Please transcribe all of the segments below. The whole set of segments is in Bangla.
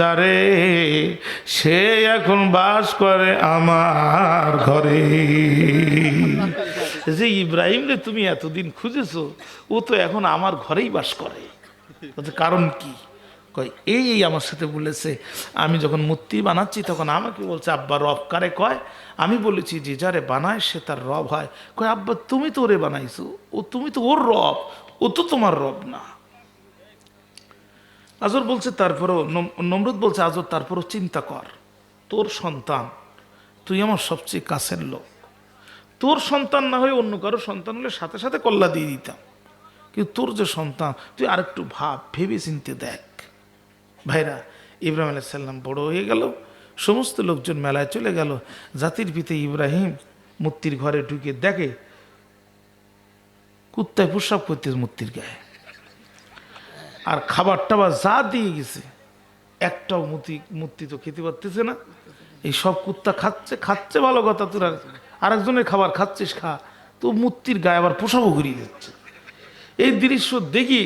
যারে? সে এখন বাস করে আমার ঘরে। যে ইব্রাহিম রে তুমি এতদিন খুঁজেছো, ও তো এখন আমার ঘরেই বাস করে। কারণ কি? কয়, এই এই আমার সাথে বলেছে, আমি যখন মূর্তি বানাচ্ছি, তখন আমাকে বলছে, আব্বা, রব কারে কয়? আমি বলেছি, যে যারে বানায়, সে তার রব হয়। কয়, আব্বা, তুমি তো ওরে বানাইছো। ও, তুমি তো ওর রব। ও তো তোমার রব না। আজর বলছে, তারপরও নম- নমরুদ বলছে, আজর তারপরও চিন্তা কর। তোর সন্তান, তুই আমার সবচেয়ে কাছের লোক। তোর সন্তান না হয়ে অন্য কারও সন্তান হলে সাথে সাথে কল্লা দিয়ে দিতাম। কিন্তু তোর যে সন্তান, তুই আরেকটু ভাব, ভেবে চিনতে দেখ। ভাইরা, ইব্রাহিম আলাইসাল্লাম বড় হয়ে গেল, সমস্ত লোকজন মেলায় চলে গেল। জাতির পিতে ইব্রাহিম মূর্তির ঘরে ঢুকে দেখে, কুত্তায় প্রসাব করতেছে মূর্তির গায়ে। আর খাবার টাবার যা দিয়ে গেছে, একটাও মূর্তি মূর্তি তো খেতে পারতেছে না। এই সব কুত্তা খাচ্ছে খাচ্ছে ভালো কথা তোরা আরেকজনের খাবার খাচ্ছিস, খা। তো মূর্তির গায়ে আবার পোশাকও ঘুরিয়ে দিচ্ছে। এই দৃশ্য দেখি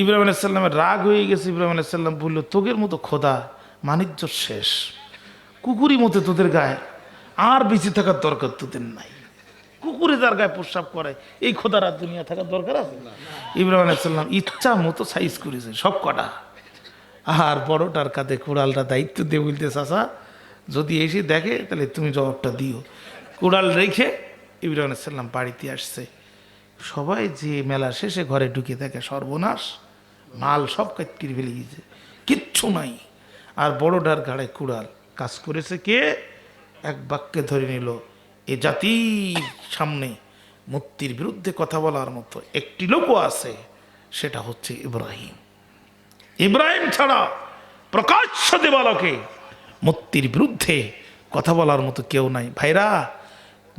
ইব্রাহিম আলাইসাল্লামের রাগ হয়ে গেছে। ইব্রাহিম আলাইসাল্লাম বলল, তোগের মতো খোদা, মানিজ্য শেষ। কুকুরি মতো তোদের গায়ে আর বেঁচে থাকার দরকার তোদের নাই। কুকুরে যার গায়ে প্রস্রাব করে। এই খোদার আর দুনিয়া থাকার দরকার আছে? ইব্রাহিম আলাইসাল্লাম ইচ্ছা মতো সাইজ করেছে, সব কটা। আর বড়টার কাঁধে কুড়ালটা দায়িত্ব দিয়ে বলতে চাষা যদি এসে দেখে, তাহলে তুমি জবাবটা দিও। কুড়াল রেখে ইব্রাহিম আলাইসাল্লাম বাড়িতে আসছে। সবাই যে মেলা শেষে ঘরে ঢুকে দেখে, সর্বনাশ, মাল সব কাটকির ফেলে গিয়েছে, কিচ্ছু নাই। আর বড়টার ঘাড়ে কুড়াল। কাজ করেছে কে? এক বাক্যে ধরে নিল এ জাতির সামনে মুক্তির বিরুদ্ধে কথা বলার মতো একটি লোকও আছে, সেটা হচ্ছে ইব্রাহিম। ইব্রাহিম ছাড়া প্রকাশ্য দেবালকে মুক্তির বিরুদ্ধে কথা বলার মতো কেউ নাই। ভাইরা,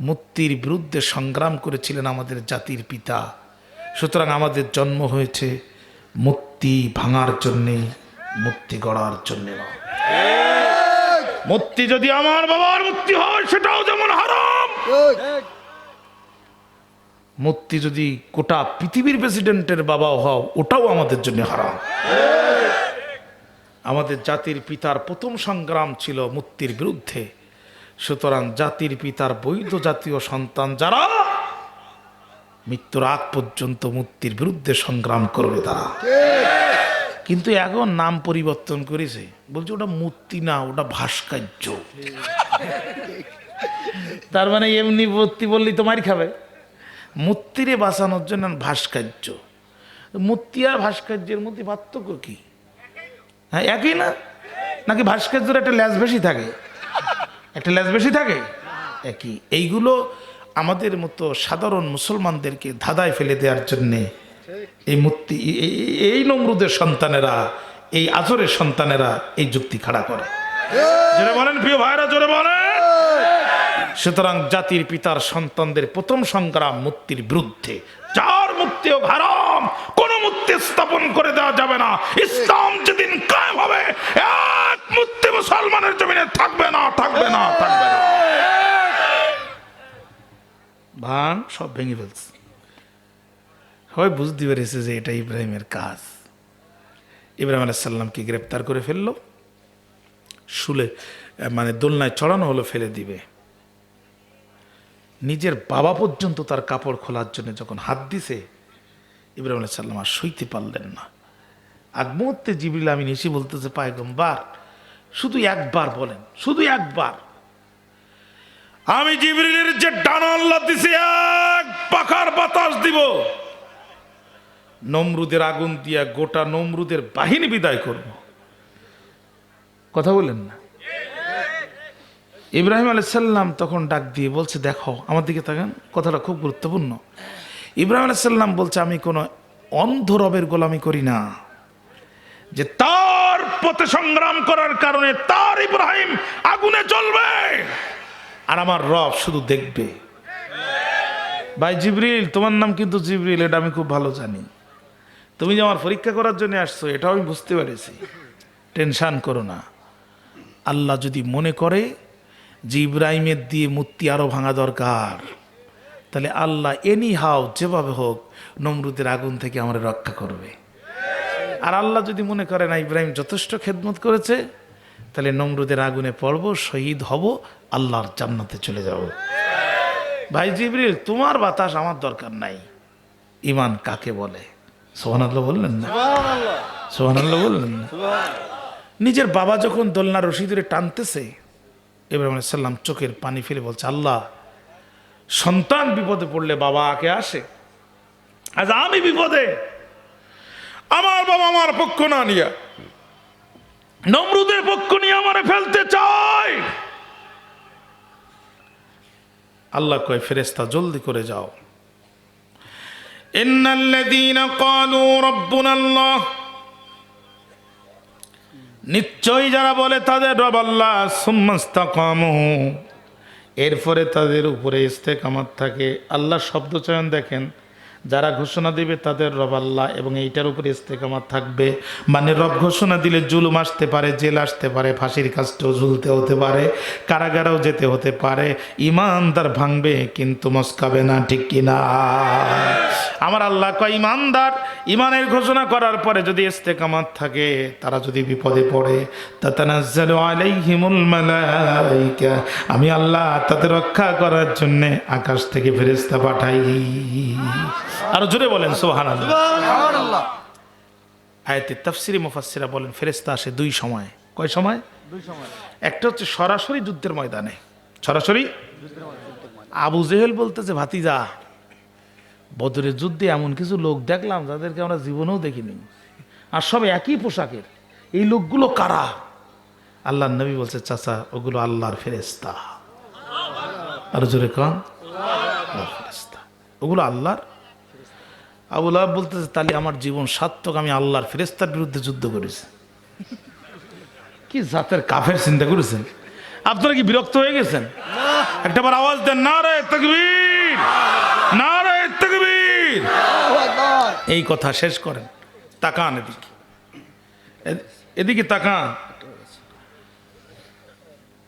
মুক্তির বিরুদ্ধে সংগ্রাম করেছিলেন আমাদের জাতির পিতা। সুতরাং আমাদের জন্ম হয়েছে মুক্তি ভাঙার জন্যে, মুক্তি গড়ার জন্যে নয়। মূর্তি যদি আমার বাবার মূর্তি হয় সেটাও যেমন হারাম। মূর্তি যদি গোটা পৃথিবীর প্রেসিডেন্টের বাবাও হও ওটাও আমাদের জন্য হারাম। আমাদের জাতির পিতার প্রথম সংগ্রাম ছিল মূর্তির বিরুদ্ধে। সুতরাং জাতির পিতার বৈধ জাতীয় সন্তান যারা মৃত্যুর আগ পর্যন্ত মূর্তির বিরুদ্ধে সংগ্রাম করবে তারা। কিন্তু এখন নাম পরিবর্তন করেছে। বলছে, ওটা মূর্তি না, ওটা ভাস্কর্য। তার মানে এমনি মূর্তি বললেই তো মারি খাবে। মূর্তিরে বাঁচানোর জন্য ভাস্কর্য। মূর্তি আর ভাস্কর্যের মধ্যে পার্থক্য কি? হ্যাঁ একই না? নাকি ভাস্কর্যের একটা ল্যাস বেশি থাকে? একটা ল্যাস বেশি থাকে? একই। এইগুলো আমাদের মতো সাধারণ মুসলমানদেরকে ধাঁধায় ফেলে দেওয়ার জন্যে এই মূর্তি এই- নমরুদের সন্তানেরা, এই আজরের সন্তানেরা এই যুক্তি খাড়া করে। জোরে বলেন প্রিয় ভাইরা, জোরে বলেন। সুতরাং জাতির পিতার সন্তানদের প্রথম সংগ্রাম মূর্তির বিরুদ্ধে। যার কোন মূর্তি স্থাপন করে দেওয়া যাবে না। ইসলাম যেদিন কায়েম হবে, এক মূর্তি মুসলমানের জমিনে থাকবে না থাকবে না থাকবে না। ভাঙ সব ভেঙে ফেলছে। সবাই বুঝতে পেরেছে যে এটা ইব্রাহিমের কাজ। ইব্রাহিম আলাইসাল্লামকে গ্রেপ্তার করে ফেলল, শুলে মানে দোলনায় চড়ানো হলো, ফেলে দিবে। নিজের বাবা পর্যন্ত তার কাপড় খোলার জন্য যখন হাত দিছে, ইব্রাহিম আলাইহিস সাল্লাম আর সইতে পারলেন না। আগ মুহূর্তে জিবরিল আমিন এসে বলতেছে, পায়গম্বার, শুধু একবার বলেন, শুধু একবার। আমি জিবরিলের যে ডানা আল্লাহ দিছে, এক পাখার বাতাস দিব। নমরুদের আগুন দিয়া গোটা নমরুদের বাহিনী বিদায় করব। কথা বললেন না। ইব্রাহিম আলাইসাল্লাম তখন ডাক দিয়ে বলছে, দেখো, আমার দিকে তাকান, কথাটা খুব গুরুত্বপূর্ণ। ইব্রাহিম আলাইসাল্লাম বলছে, আমি কোনো অন্ধ রবের গোলামি করি না, যে তার পথে সংগ্রাম করার কারণে তার ইব্রাহিম আগুনে জ্বলবে, আর আমার রব শুধু দেখবে। ভাই জিবরিল, তোমার নাম কিন্তু জিবরিল, এটা আমি খুব ভালো জানি। তুমি যে আমার পরীক্ষা করার জন্য আসছো, এটাও আমি বুঝতে পেরেছি। টেনশান করো না। আল্লাহ যদি মনে করে যে ইব্রাহিমের দিয়ে মূর্তি আরও ভাঙা দরকার, তাহলে আল্লাহ এনি হাও যেভাবে হোক নমরুদের আগুন থেকে আমরা রক্ষা করবে। আর আল্লাহ যদি মনে করে না, ইব্রাহিম যথেষ্ট খেদমত করেছে, তাহলে নমরুদের আগুনে পড়ব, শহীদ হব, আল্লাহর জান্নাতে চলে যাব। ভাই জিবরিল, তোমার বাতাস আমার দরকার নাই। ইমান কাকে বলে? সোহানাল্লাহ বললেন না? বললেন না? নিজের বাবা যখন দোলনা রশি ধরে টানতেছে ইব্রাহিম সাল্লাম চোখের পানি ফেলে বলছে আল্লাহ সন্তান বিপদে পড়লে বাবা আগে আসে? আজ আমি বিপদে। আমার বাবা আমার পক্ষ না নিয়া নমরুদের পক্ষ নিয়ে আমার ফেলতে চায়। আল্লাহ কয় ফেরেস্তা জলদি করে যাও। ইন্নাল্লাযীনা قالوا ربنا الله নিশ্চয়ই যারা বলে তাদের রব আল্লাহ সুম্মাস্তাকামু এরপরে তাদের উপরে ইস্তেকামাত থাকে। আল্লাহ শব্দ চয়ন দেখেন যারা ঘোষণা দিবে তাদের রব আল্লাহ এবং এইটার উপরে ইস্তেকামাত থাকবে। মানে রব ঘোষণা দিলে জুলুম আসতে পারে, জেল আসতে পারে, ফাঁসির কাজটাও ঝুলতে হতে পারে, কারাগারেও যেতে হতে পারে, ইমানদার ভাঙবে কিন্তু মস্কাবে না, ঠিক কিনা আমার আল্লাহ কয়, ইমানদার, ইমানের ঘোষণা করার পরে যদি ইস্তেকামাত থাকে, তারা যদি বিপদে পড়ে আমি আল্লাহ তাদের রক্ষা করার জন্যে আকাশ থেকে ফেরেশতা পাঠাই। আর জোরে বলেন তাফসিরি মুফাসসিরা বলেন ফেরেশতা আসে দুই সময়। কয় সময়? একটা হচ্ছে সরাসরি যুদ্ধের ময়দানে। সরাসরি? আবু জেহেল বলতেছে ভাতিজা বদরের যুদ্ধে এমন কিছু লোক দেখলাম যাদেরকে আমরা জীবনেও দেখিনি। আর সব একই পোশাকের। এই লোকগুলো কারা? আল্লাহ নবী বলছে চাচা ওগুলো আল্লাহর ফেরেস্তা আর জোরে কন আল্লাহর ফেরেস্তা ওগুলো আল্লাহর আবুল আহাব বলতেছে, তাহলে আমার জীবন সার্থক, আমি আল্লাহর ফেরেস্তার বিরুদ্ধে যুদ্ধ করেছি। কি জাতের কাফের চিন্তা করেছেন? আপনারা কি বিরক্ত হয়ে গেছেন? একটাবার আওয়াজ দেন না রে তকবীর না রে তকবীর। এই কথা শেষ করেন। তাকান এদিকে। এদিকে তাকান।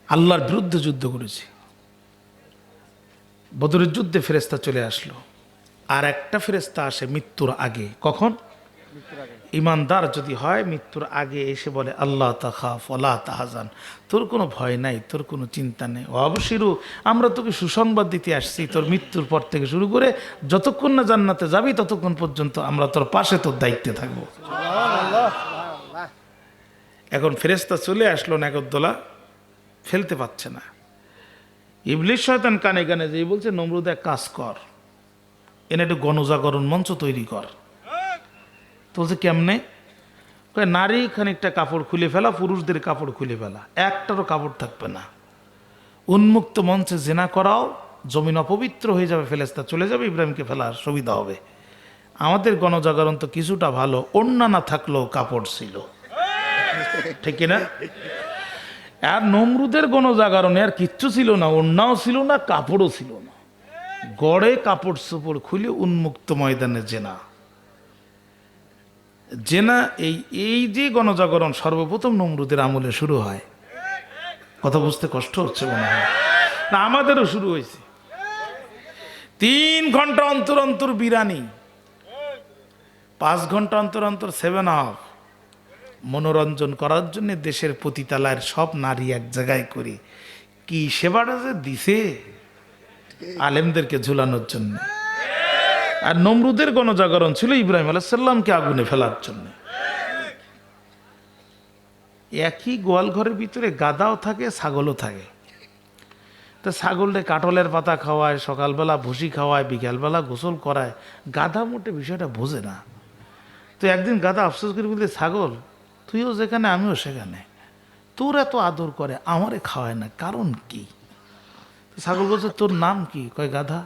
আল্লাহর বিরুদ্ধে যুদ্ধ করেছি। বদরের যুদ্ধে ফেরেস্তা চলে আসলো। আর একটা ফেরেস্তা আসে মৃত্যুর আগে। কখন? ইমানদার যদি হয়, মৃত্যুর আগে এসে বলে, আল্লাহ তাখা ফলা তাহাজান। তোর কোনো ভয় নাই, তোর কোনো চিন্তা নেই। অবশ্যই আমরা তোকে সুসংবাদ দিতে আসছি, তোর মৃত্যুর পর থেকে শুরু করে যতক্ষণ না জান্নাতে যাবি, ততক্ষণ পর্যন্ত আমরা তোর পাশে তোর দায়িত্বে থাকব। এখন ফেরেস্তা চলে আসলো নাগরদোলা ফেলতে পারছে না। ইবলিশ শয়তান কানে কানে যে বলছে, নমরুদ, এক কাজ কর। এনে একটু গণজাগরণ মঞ্চ তৈরি কর। তো বলছে কেমনে নারী খানিকটা কাপড় খুলে ফেলা, পুরুষদের কাপড় খুলে ফেলা। একটারও কাপড় থাকবে না। উন্মুক্ত মঞ্চে জেনা করাও, জমিন অপবিত্র হয়ে যাবে ফেলেস্তা চলে যাবে, ইব্রাহিমকে ফেলার সুবিধা হবে। আমাদের গণজাগরণ তো কিছুটা ভালো অন্য না থাকলেও কাপড় ছিল। ঠিক না আর নমরুদের গণজাগরণে আর কিচ্ছু ছিল না, অন্যাও ছিল না, কাপড়ও ছিল না। গড়ে কাপড় চোপড় খুলে উন্মুক্ত ময়দানে জেনা। জেনা এই এই যে গণজাগরণ সর্বপ্রথম নমরুদের আমলে শুরু হয়। কথা বুঝতে কষ্ট হচ্ছে মনে হয়। না, আমাদেরও শুরু হয়েছে। তিন ঘণ্টা অন্তর অন্তর বিরানি, পাঁচ ঘণ্টা অন্তর অন্তর সেভেন আপ মনোরঞ্জন করার জন্য দেশের পতিতালার সব নারী এক জায়গায় করি। কি সেবাটা যে দিছে? আলেমদেরকে ঝুলানোর জন্য। আর নমরুদের গণজাগরণ ছিল ইব্রাহিম আলাইসাল্লামকে আগুনে ফেলার জন্য। একই গোয়াল ঘরের ভিতরে গাদাও থাকে, ছাগলও থাকে। তো ছাগলরে কাটলের পাতা খাওয়ায়, সকালবেলা ভুসি খাওয়ায়, বিকালবেলা গোসল করায়, গাধা মোটে বিষয়টা বোঝে না। তো একদিন গাধা আফসোস করে বলতে ছাগল, তুইও যেখানে, আমিও সেখানে। তোর এত আদর করে, আমারে খাওয়ায় না, কারণ কি? ছাগল বলছে, তোর নাম কি? কয়, গাধা।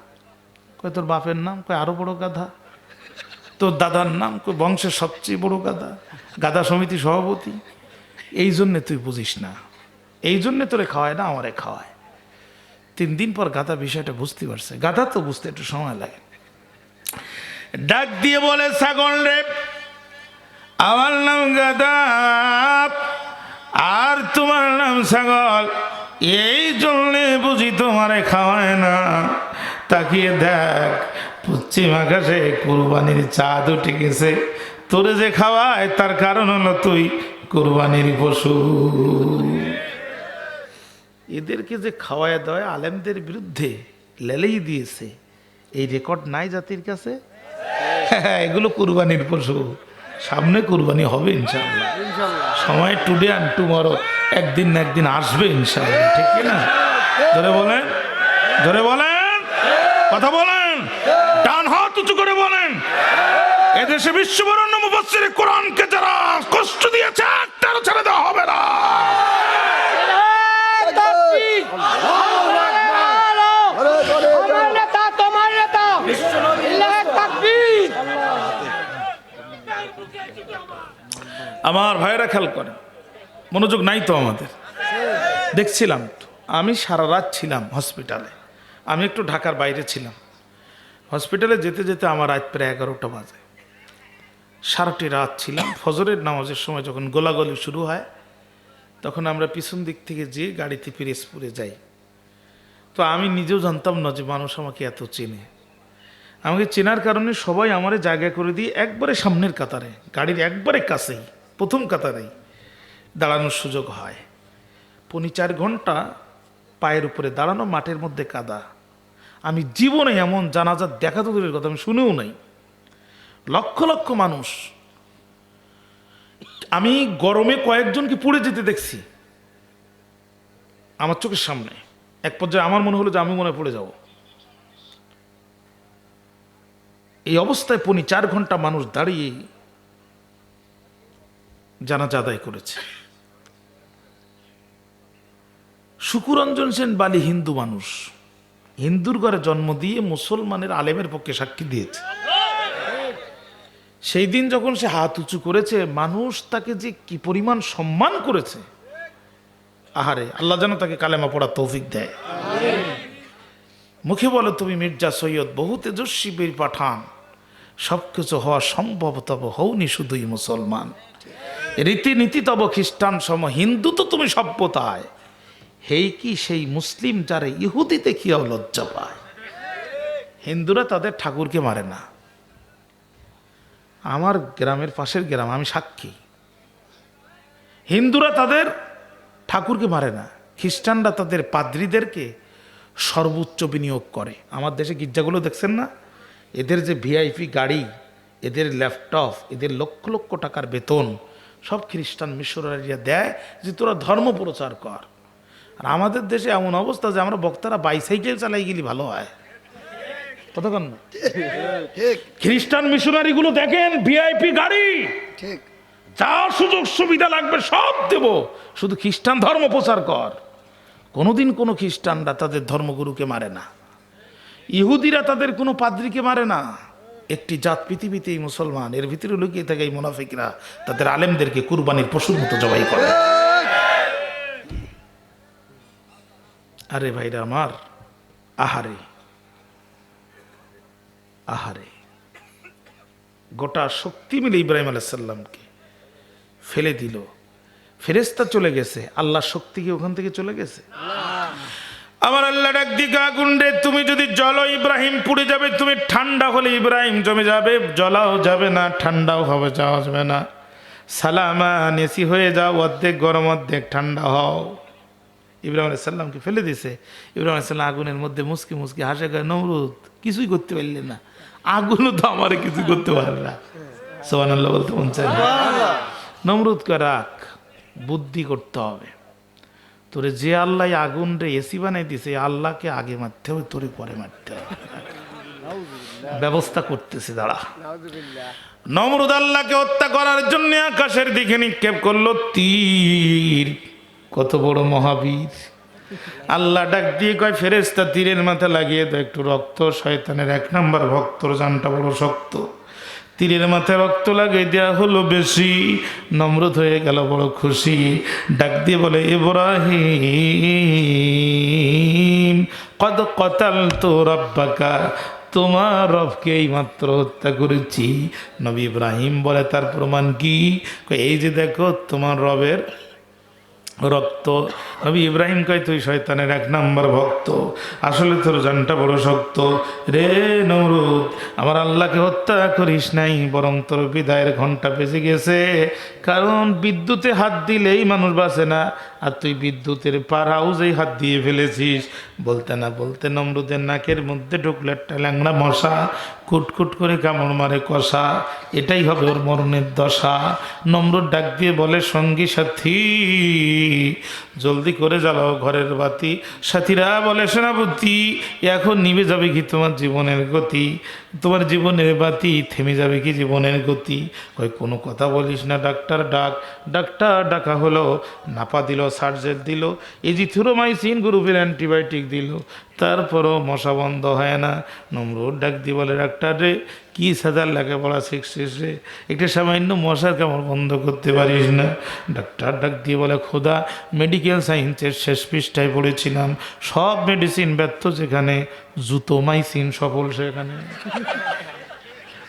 কয়, তোর বাপের নাম? কয়, আরও বড় গাধা। তোর দাদার নাম? কয়, বংশের সবচেয়ে বড় গাধা। গাধা সমিতি সভাপতি। এই জন্যে তুই বুঝিস না। এই জন্যে তোরে খাওয়ায় না, আমারে খাওয়ায়। তিন দিন পর গাধা বিষয়টা বুঝতে পারছে। গাধা তো বুঝতে একটু সময় লাগে। ডাক দিয়ে বলে, ছাগল রে, আমার নাম গাধা, আর তোমার নাম ছাগল। এই জন্যে বুঝি তোমারে খাওয়ায় না। তাকিয়ে দেখ পশ্চিম আকাশে কুরবানির চাঁদ উঠে গেছে। তোরে যে খাওয়ায় তার কারণ হলো তুই কুরবানির পশু। এদেরকে যে খাওয়ায় দেওয়ায় আলেমদের বিরুদ্ধে লেলেই দিয়েছে। এই রেকর্ড নাই জাতির কাছে? হ্যাঁ, এগুলো কুরবানির পশু। সামনে কুরবানি হবে ইনশাল্লাহ সময় টুডে অ্যান্ড টুমরো একদিন না একদিন আসবে ইনশাল্লাহ ঠিক কি না? ধরে বলেন ধরে বলেন কথা বলেন ডান হাত উঁচু করে বলেন। এদেশে বিশ্ববরণ্য মুফাসসির কোরআনকে যারা কষ্ট দিয়েছে একটারও ছেড়ে দেওয়া হবে না আমার নেতা তোমার নেতা ইল্লাহে তাকবীর আমার ভাইয়েরা খেয়াল করে। মনোযোগ নাই তো আমাদের। দেখছিলাম আমি সারা রাত ছিলাম হসপিটালে। আমি একটু ঢাকার বাইরে ছিলাম। হসপিটালে যেতে যেতে আমার রাত প্রায় এগারোটা বাজে। সারাটি রাত ছিলাম। ফজরের নামাজের সময় যখন গোলাগলি শুরু হয়, তখন আমরা পিছন দিক থেকে যেয়ে গাড়িতে পিরেসপুরে যাই। তো আমি নিজেও জানতাম না যে মানুষ আমাকে এত চেনে। আমাকে চেনার কারণে সবাই আমারে জায়গা করে দিয়ে একবারে সামনের কাতারে, গাড়ির একবারে কাছেই। প্রথম কাতারেই দাঁড়ানোর সুযোগ হয়। পনি চার ঘণ্টা পায়ের উপরে দাঁড়ানো, মাঠের মধ্যে কাদা। আমি জীবনে এমন জানাজার দেখা তো দূরের কথা, আমি শুনেও নাই। লক্ষ লক্ষ মানুষ। আমি গরমে কয়েকজনকে পড়ে যেতে দেখছি। আমার চোখের সামনে। এক পর্যায়ে আমার মনে হলো যে আমি মনে পড়ে যাব। এই অবস্থায় পনি চার ঘণ্টা মানুষ দাঁড়িয়ে জানাজা আদায় করেছে। সুকুরঞ্জন সেন বালি হিন্দু মানুষ। হিন্দুর ঘরে জন্ম দিয়ে মুসলমানের আলেমের পক্ষে সাক্ষী দিয়েছে। সেই দিন যখন সে হাত উঁচু করেছে, মানুষ তাকে যে কি পরিমাণ সম্মান করেছে, আহারে, আল্লাহ যেন তাকে কালেমা পড়া তৌফিক দেয়। মুখে বলো, তুমি মির্জা সৈয়দ বহু তেজস্বী বীর পাঠান। সব কিছু হওয়া সম্ভব তব হওনি শুধুই মুসলমান। রীতিনীতি তব খ্রিস্টান সম হিন্দু তো তুমি সভ্যতায়। হেই কি সেই মুসলিম যারে ইহুদিতে কিয়াও লজ্জা পায়? হিন্দুরা তাদের ঠাকুরকে মারে না। আমার গ্রামের পাশের গ্রাম, আমি সাক্ষী। হিন্দুরা তাদের ঠাকুরকে মারে না। খ্রিস্টানরা তাদের পাদ্রীদেরকে সর্বোচ্চ বিনিয়োগ করে। আমার দেশে গির্জাগুলো দেখছেন না? এদের যে ভিআইপি গাড়ি, এদের ল্যাপটপ, এদের লক্ষ লক্ষ টাকার বেতন সব খ্রিস্টান মিশনারিরা দেয় যে তোরা ধর্ম প্রচার কর। আর আমাদের দেশে এমন অবস্থা যে আমরা বক্তারা বাইসাইকেল চালাই গেলে ভালো হয়। কতক্ষণ খ্রিস্টান মিশনারিগুলো দেখেন ভিআইপি গাড়ি। ঠিক। যা সুযোগ সুবিধা লাগবে সব দেব। শুধু খ্রিস্টান ধর্ম প্রচার কর। কোনোদিন কোনো খ্রিস্টানরা তাদের ধর্মগুরুকে মারে না। ইহুদিরা তাদের কোনো পাদ্রীকে মারে না। একটি জাত পৃথিবীতে এই মুসলমান, এর ভিতরে লুকিয়ে থাকে এই মুনাফিকরা, তাদের আলেমদেরকে কুরবানির পশুর মতো জবাই করে। আরে ভাইরা আমার, আহারে আহারে। গোটা শক্তি মিলে ইব্রাহিম আলাইসাল্লামকে ফেলে দিল। ফেরেস্তা চলে গেছে, আল্লাহ শক্তি কি ওখান থেকে চলে গেছে? আমার আল্লাহ ডাক দিকে আগুন তুমি যদি জল ইব্রাহিম পুড়ে যাবে তুমি ঠান্ডা হলে ইব্রাহিম জমে যাবে। জলাও যাবে না ঠান্ডাও হবে যাওয়া যাবে না। সালামা নেসি হয়ে যাও অর্ধেক গরম অর্ধেক ঠান্ডা হও। ইব্রাহিম আলাইসাল্লামকে ফেলে দিছে। ইব্রাহিম আলাইসাল্লাম আগুনের মধ্যে মুসকি মুসকি হাসে গায়ে নমরুদ কিছুই করতে পারলে না। আগুনও তো আমার কিছু করতে পারে না। সোহান আল্লাহ বলতে মন চায় না। নমরুদকে রাখ বুদ্ধি করতে হবে। তোরে যে আল্লাহ আগুন রে এসি বানাই দিছে আল্লাহকে আগে মারতে হবে তোরে পরে মারতে হবে। ব্যবস্থা করতেছে দাঁড়া। নমরুদ আল্লাহকে হত্যা করার জন্য আকাশের দিকে নিক্ষেপ করল তীর। কত বড় মহাবীর। আল্লাহ ডাক দিয়ে কয় ফেরেস্তা তীরের মাথা লাগিয়ে দেয় একটু রক্ত শয়তানের এক নাম্বার ভক্তর জানটা বড় শক্ত। তীরের মাথায় রক্ত লাগে দেওয়া হলো বেশি। নম্রত হয়ে গেল বড় খুশি। ডাক দিয়ে বলে, ইব্রাহিম কত কতাল তো রব্বাকা, তোমার রবকে এই মাত্র হত্যা করেছি। নবী ইব্রাহিম বলে, তার প্রমাণ কি? এই যে দেখো, তোমার রবের রক্ত। নবী ইব্রাহিম কয়, তুই শয়তানের এক নাম্বার ভক্ত। আসলে তোর জানটা বড় শক্ত। রে নমরুদ, আমার আল্লাহকে হত্যা করিস নাই, বরং তোর বিদায়ের ঘণ্টা বেজে গেছে। কারণ বিদ্যুতে হাত দিলেই মানুষ বাঁচে না। আর তুই বিদ্যুতের পার হাউজেই হাত দিয়ে ফেলেছিস। বলতে না বলতে নমরুদের নাকের মধ্যে ঢুকলে একটা ল্যাংড়া মশা, কুটকুট করে কামড় মারে কষা। এটাই হবে ওর মরণের দশা। নম্রর ডাক দিয়ে বলে, সঙ্গী সাথী, জলদি করে জ্বালাও ঘরের বাতি। সাথীরা বলে সেনাপতি এখন নিভে যাবে কি তোমার জীবনের গতি? তোমার জীবনের বাতি থেমে যাবে কি জীবনের গতি? কই কোনো কথা বলিস না, ডাক্তার ডাক। ডাক্তার ডাকা হলো, নাপা দিল সার্জেট দিল এজিথ্রোমাইসিন গ্রুপের অ্যান্টিবায়োটিক দিল। তারপরও মশা বন্ধ হয় না। নম্রর ডাক দিয়ে বলে, ডাক্তার রে, কি সাজার লেখাপড়া শিখছিস রে? একটা সামান্য মশার কামড় বন্ধ করতে পারিস না। ডাক্তার ডাক দিয়ে বলে, খোদা, মেডিকেল সায়েন্সের শেষ পৃষ্ঠায় পড়েছিলাম। সব মেডিসিন ব্যর্থ যেখানে জুতোমাইসিন সফল সেখানে।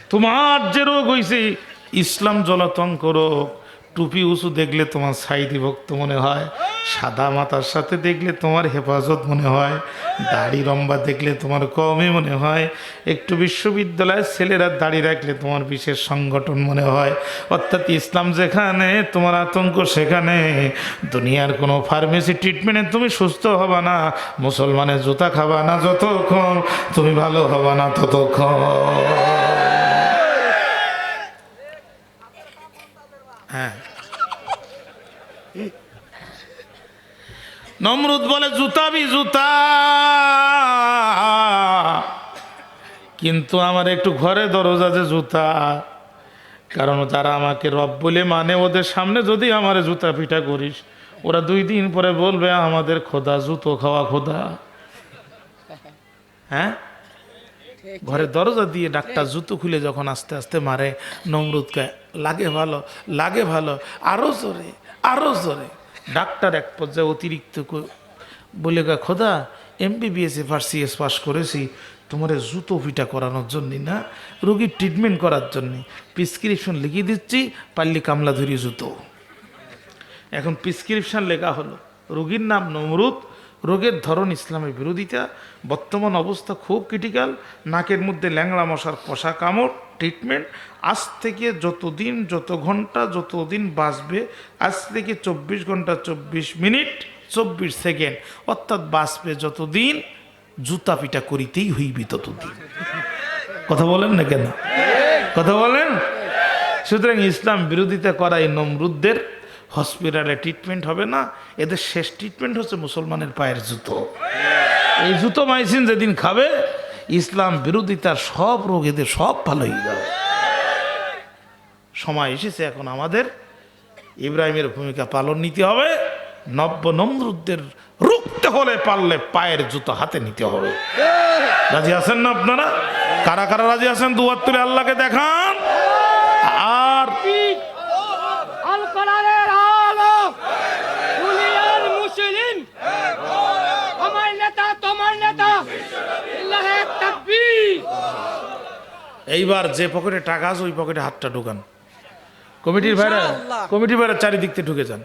তোমার যে রোগ হয়েছে ইসলাম জলাতঙ্ক রোগ। টুপি উঁচু দেখলে তোমার সাইদি ভক্ত মনে হয়, সাদা মাথার সাথে দেখলে তোমার হেফাজত মনে হয়, দাড়ি লম্বা দেখলে তোমার কমই মনে হয়, একটু বিশ্ববিদ্যালয়ের ছেলেরা দাড়ি রাখলে তোমার বিশেষ সংগঠন মনে হয়, অর্থাৎ ইসলাম যেখানে, তোমার আতঙ্ক সেখানে, দুনিয়ার কোনো ফার্মেসি ট্রিটমেন্টে তুমি সুস্থ হবা না, মুসলমানের জুতা খাবা না যতক্ষণ, তুমি ভালো হবা না ততক্ষণ। নমরুদ বলে জুতাবি জুতা। কিন্তু আমার একটু ঘরে দরজা যে জুতা, কারণ তারা আমাকে রব বলে মানে ওদের সামনে যদি আমার জুতা পিঠা করিস, ওরা দুই দিন পরে বলবে, আমাদের খোদা, জুতো খাওয়া খোদা। হ্যাঁ? ঘরের দরজা দিয়ে ডাক্তার জুতো খুলে যখন আস্তে আস্তে মারে, নমরুদকে, লাগে ভালো লাগে ভালো আরও জোরে আরও জোরে। ডাক্তার এক পর্যায়ে অতিরিক্ত বলে গা, খোদা এমবিবিএস এফ সিএস পাস করেছি, তোমার জুতো ফিটা করানোর জন্য না, রোগীর ট্রিটমেন্ট করার জন্য প্রেসক্রিপশন লিখিয়ে দিচ্ছি, পাল্লি কামলা ধরি জুতো। এখন প্রেসক্রিপশন লেখা হলো। রোগীর নাম নমরুদ, রোগের ধরন ইসলামের বিরোধিতা, বর্তমান অবস্থা খুব ক্রিটিক্যাল নাকের মধ্যে ল্যাংড়া মশার কষা কামড় ট্রিটমেন্ট আজ থেকে যতদিন, যত ঘণ্টা, যতদিন বাঁচবে, আজ থেকে চব্বিশ ঘণ্টা, চব্বিশ মিনিট, চব্বিশ সেকেন্ড। অর্থাৎ বাঁচবে যতদিন, জুতা পিটা করিতেই হইবি ততদিন। কথা বলেন না কেন? কথা বলেন? সুতরাং ইসলাম বিরোধিতা করা এই নমরুদদের। হসপিটালে ট্রিটমেন্ট হবে না, এদের শেষ ট্রিটমেন্ট হচ্ছে মুসলমানের পায়ের জুতো। এই জুতো মাইসিন যেদিন খাবে ইসলাম বিরোধিতার সব রোগ এদের সব ভালো হয়ে যাবে। সময় এসেছে এখন আমাদের। ইব্রাহিমের ভূমিকা পালন নিতে হবে। নব্য নমরুদদের রুখতে হলে পারলে পায়ের জুতো হাতে নিতে হবে। রাজি আছেন না আপনারা? কারা কারা রাজি আছেন? দুয়ার তুলে আল্লাহকে দেখান আর আল কোরআনের আলো দুনিয়ার মুসলিম আমার নেতা তোমার নেতা ইল্লাহে তাকবীর এইবার যে পকেটে টাকা আছে ওই পকেটে হাতটা ঢুকান। কমিটির ভাইরা কমিটির ভাইরা চারিদিক থেকে ঢুকে যান।